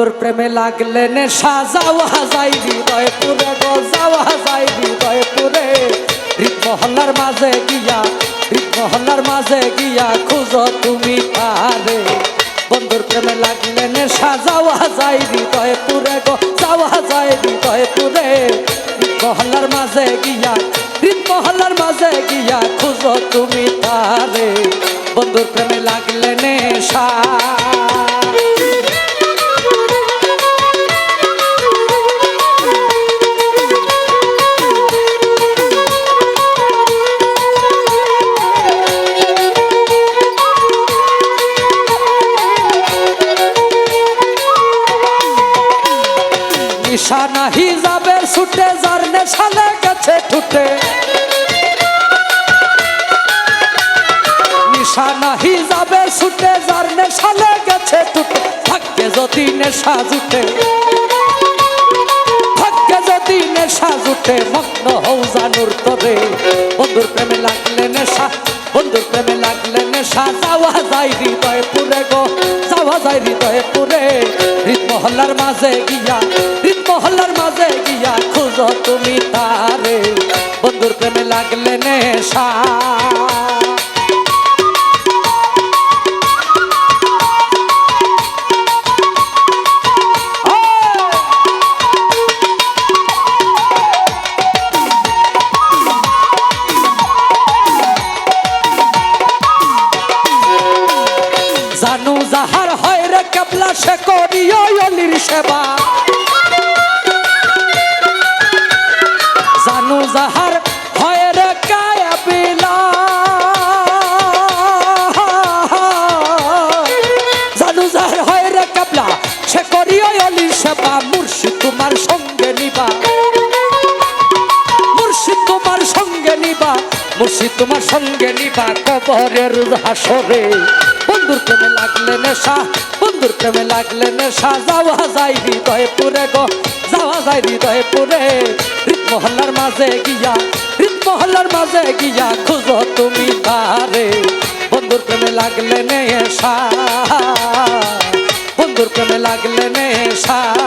বন্ধুর প্রেমে লাগলে নেশা, যাওয়া যাই হৃদয় পুরে গো যাওয়া যাই হৃদয় পুরে হৃদ মহল্লার মাঝে গিয়া হৃদ মহল্লার মাঝে গিয়া খুঁজো তুমি তারে বন্ধুর প্রেমে লাগলে নেশা, যাওয়া যাই হৃদয় পুরে গো যাওয়া যায় হৃদয় পুরে হৃদ মহল্লার মাঝে গিয়া হৃদ মহল্লার মাঝে গিয়া খুঁজো তুমি তারে বন্ধুর প্রেমে লাগলে নেশা। নিশানা হিজাবে ছুটে, যার নেশালে গেছে ঠুটে। নিশানা হিজাবে ছুটে, যার নেশালে গেছে ঠুটে। ভাগ্যে যদি নেশা জুটে ভাগ্যে যদি নেশা জুটে, মগ্ন জানুর তরে। বন্ধুর প্রেমে লাগলে নেশা, বন্ধুর প্রেমে লাগলে নেশা। যাওয়া যায় পুরে গো, যাওয়া যায় পুরে মাঝে গিয়া মাঝে গিয়া খুঁজো তুমি তারে। বন্ধুর প্রেমে লাগলে নেশা। জানু যাহার হয় রে কেবলা, সে করিও অলির সেবা। জানু যাহার হয় রে কায়া বিলা জানু যাহার হয় রে কেবলা সে করিও অলির সেবা, মুর্শিদ তোমার সঙ্গে নিবা। মুর্শিদ তোমার সঙ্গে নিবা, মুর্শিদ তোমার সঙ্গে নিবা কবরের হাসরে। বন্ধুর প্রেমে লাগলে নেশা, বন্ধুর প্রেমে লাগলে নেশা, যাওয়া যায় হৃদয়ে পুরে গো, যাওয়া যায় হৃদয়ে পুরে। মহল্লার মাঝে গিয়া, হৃদ মহল্লার মাঝে গিয়া খুঁজো তুমি তারে বন্ধুর প্রেমে লাগলে নেশা, বন্ধুর প্রেমে লাগলে নেশা।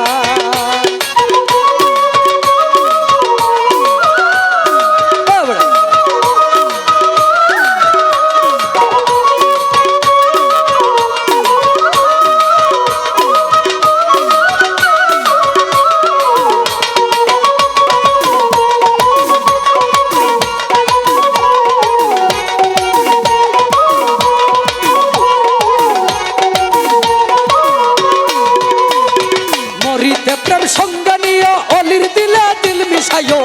মরিতে প্রেম সঙ্গে নিয়ে অলির দিলে দিল মিশাইও।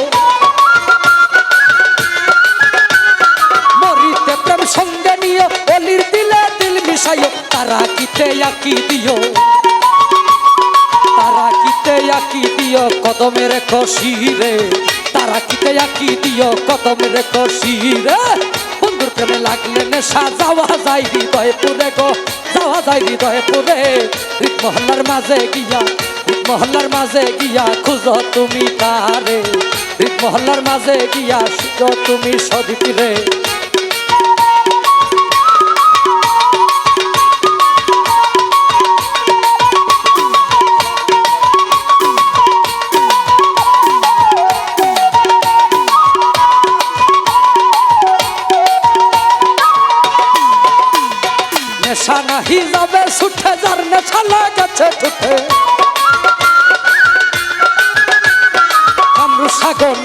মরিতে প্রেম সঙ্গে নিয়ে অলির দিলে দিল মিশাইও। তারা কিতে আকি দিও। তারা কিতে আকি দিও কদমের কশিরে তারা কিতে আকি দিও কদমের কশিরে বন্ধুর প্রেমে লাগলে নেশা, যাওয়া যায় হৃদয়ে পুরে গো। যাওয়া যায় হৃদয়ে পুরে। মহল্লার মাঝে গিয়া মহল্লার মাঝে গিয়া খুঁজো তুমি তারে মহল্লার মাঝে গিয়া খুঁজো তুমি সদীপিরে নেশা নাহি যাবে ছুটে যার নেশা লাগাছে কামরু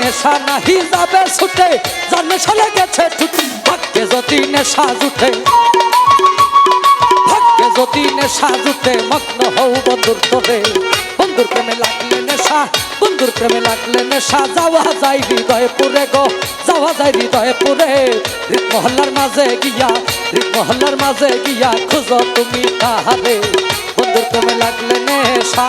নেশা নাহি যাবে ছুটে। যার নেশা লেগেছে ভাগ্যে যদি নেশা জুটে। ভাগ্যে যদি নেশা জুটে, মগ্ন হও বন্ধুর তোরে। বন্ধুর প্রেমে লাগলে নেশা, বন্ধুর প্রেমে লাগলে নেশা। যাওয়া যায় হৃদয়ে পুরে গো, যাওয়া যায় হৃদয়ে পুরে মহল্লার মাঝে গিয়া মহল্লার মাঝে গিয়া খুঁজো তুমি তাহারে বন্ধুর প্রেমে লাগলে নেশা।